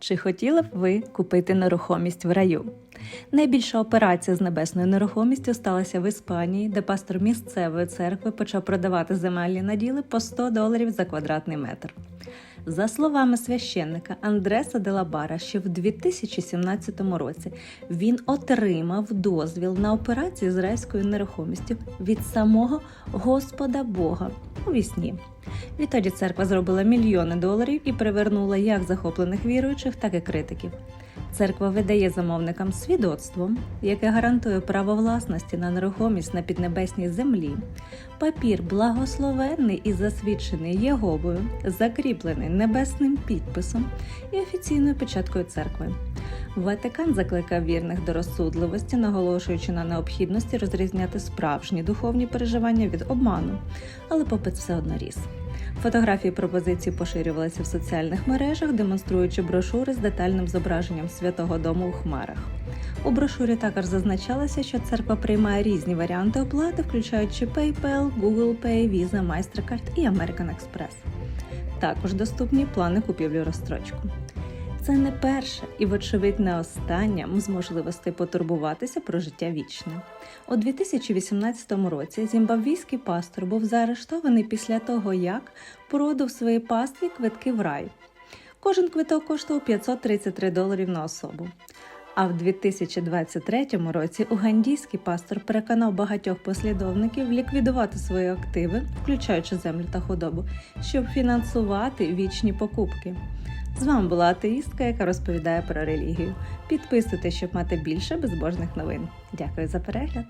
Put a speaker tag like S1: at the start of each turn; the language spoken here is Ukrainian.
S1: Чи хотіли б ви купити нерухомість в раю? Найбільша операція з небесною нерухомістю сталася в Іспанії, де пастор місцевої церкви почав продавати земельні наділи по 100 доларів за квадратний метр. За словами священника Андреса Делабара, ще в 2017 році він отримав дозвіл на операцію з райською нерухомістю від самого Господа Бога у. Відтоді церква зробила мільйони доларів і привернула як захоплених віруючих, так і критиків. Церква видає замовникам свідоцтво, яке гарантує право власності на нерухомість на піднебесній землі. Папір благословенний і засвідчений Єговою, закріплений небесним підписом і офіційною печаткою церкви. Ватикан закликав вірних до розсудливості, наголошуючи на необхідності розрізняти справжні духовні переживання від обману, але попит все одно ріс. Фотографії пропозицій поширювалися в соціальних мережах, демонструючи брошури з детальним зображенням святого дому у хмарах. У брошурі також зазначалося, що церква приймає різні варіанти оплати, включаючи PayPal, Google Pay, Visa, MasterCard і American Express. Також доступні плани купівлі розстрочку. Це не перша і, вочевидь, не остання з можливостей потурбуватися про життя вічне. У 2018 році зімбабвійський пастор був заарештований після того, як продав своїй пастві квитки в рай. Кожен квиток коштував 533 доларів на особу. А в 2023 році угандійський пастор переконав багатьох послідовників ліквідувати свої активи, включаючи землю та худобу, щоб фінансувати вічні покупки. З вами була атеїстка, яка розповідає про релігію. Підписуйтесь, щоб мати більше безбожних новин. Дякую за перегляд!